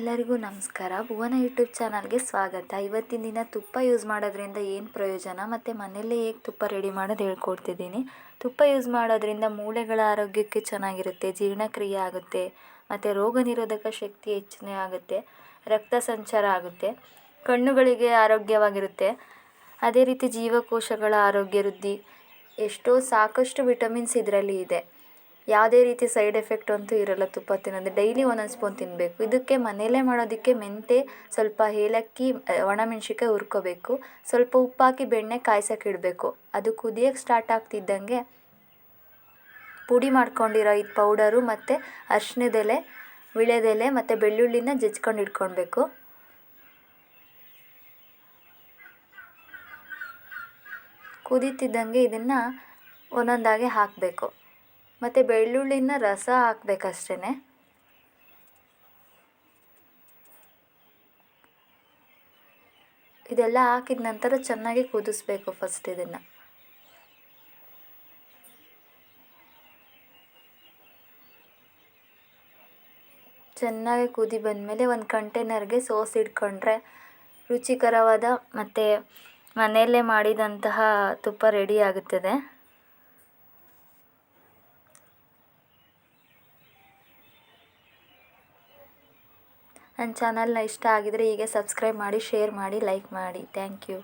ಎಲ್ಲರಿಗೂ ನಮಸ್ಕಾರ. ಭುವನ ಯೂಟ್ಯೂಬ್ ಚಾನಲ್ಗೆ ಸ್ವಾಗತ. ಇವತ್ತಿನ ದಿನ ತುಪ್ಪ ಯೂಸ್ ಮಾಡೋದ್ರಿಂದ ಏನು ಪ್ರಯೋಜನ? ಮತ್ತು ಮನೆಯಲ್ಲೇ ಹೇಗೆ ತುಪ್ಪ ರೆಡಿ ಮಾಡೋದು ಹೇಳ್ಕೊಡ್ತಿದ್ದೀನಿ. ತುಪ್ಪ ಯೂಸ್ ಮಾಡೋದ್ರಿಂದ ಮೂಳೆಗಳ ಆರೋಗ್ಯಕ್ಕೆ ಚೆನ್ನಾಗಿರುತ್ತೆ, ಜೀರ್ಣಕ್ರಿಯೆ ಆಗುತ್ತೆ, ಮತ್ತು ರೋಗ ನಿರೋಧಕ ಶಕ್ತಿ ಹೆಚ್ಚನೆ ಆಗುತ್ತೆ, ರಕ್ತ ಸಂಚಾರ ಆಗುತ್ತೆ, ಕಣ್ಣುಗಳಿಗೆ ಆರೋಗ್ಯವಾಗಿರುತ್ತೆ. ಅದೇ ರೀತಿ ಜೀವಕೋಶಗಳ ಆರೋಗ್ಯ ವೃದ್ಧಿ, ಎಷ್ಟೋ ಸಾಕಷ್ಟು ವಿಟಮಿನ್ಸ್ ಇದರಲ್ಲಿ ಇದೆ. ಯಾವುದೇ ರೀತಿ ಸೈಡ್ ಎಫೆಕ್ಟ್ ಅಂತೂ ಇರೋಲ್ಲ ತುಪ್ಪ ತಿನ್ನೋದು. ಡೈಲಿ ಒಂದೊಂದು ಸ್ಪೂನ್ ತಿನ್ನಬೇಕು ಇದಕ್ಕೆ ಮನೆಯಲ್ಲೇ ಮಾಡೋದಕ್ಕೆ ಮೆಂತ್ಯ ಸ್ವಲ್ಪ ಏಲಕ್ಕಿ ಒಣಮೆಣ್ಸಿನ್ಕಾಯಿ ಹುರ್ಕೋಬೇಕು. ಸ್ವಲ್ಪ ಉಪ್ಪಾಕಿ, ಬೆಣ್ಣೆ ಕಾಯ್ಸೋಕೆ ಇಡಬೇಕು. ಅದು ಕುದಿಯೋಕ್ಕೆ ಸ್ಟಾರ್ಟ್ ಆಗ್ತಿದ್ದಂಗೆ ಪುಡಿ ಮಾಡ್ಕೊಂಡಿರೋ ಇದು ಪೌಡರು ಮತ್ತು ಅರ್ಶಿನದೆಲೆ ವಿಳೆದೆಲೆ ಮತ್ತು ಬೆಳ್ಳುಳ್ಳಿನ ಜಜ್ಕೊಂಡು ಇಟ್ಕೊಳ್ಬೇಕು. ಕುದೀತಿದ್ದಂಗೆ ಇದನ್ನು ಒಂದೊಂದಾಗಿ ಹಾಕಬೇಕು. ಮತ್ತು ಬೆಳ್ಳುಳ್ಳಿನ ರಸ ಹಾಕ್ಬೇಕಷ್ಟೇ ಇದೆಲ್ಲ ಹಾಕಿದ ನಂತರ ಚೆನ್ನಾಗಿ ಕುದಿಸ್ಬೇಕು ಫಸ್ಟ್ ಇದನ್ನು. ಚೆನ್ನಾಗಿ ಕುದಿ ಬಂದಮೇಲೆ ಒಂದು ಕಂಟೈನರ್ಗೆ ಸೋಸ್ ಇಟ್ಕೊಂಡ್ರೆ ರುಚಿಕರವಾದ ಮತ್ತು ಮನೆಯಲ್ಲೇ ಮಾಡಿದಂತಹ ತುಪ್ಪ ರೆಡಿ ಆಗುತ್ತದೆ. ನನ್ನ ಚಾನಲ್ನ ಇಷ್ಟ ಆಗಿದ್ದರೆ ಹೀಗೆ ಸಬ್ಸ್ಕ್ರೈಬ್ ಮಾಡಿ ಶೇರ್ ಮಾಡಿ ಲೈಕ್ ಮಾಡಿ. Thank you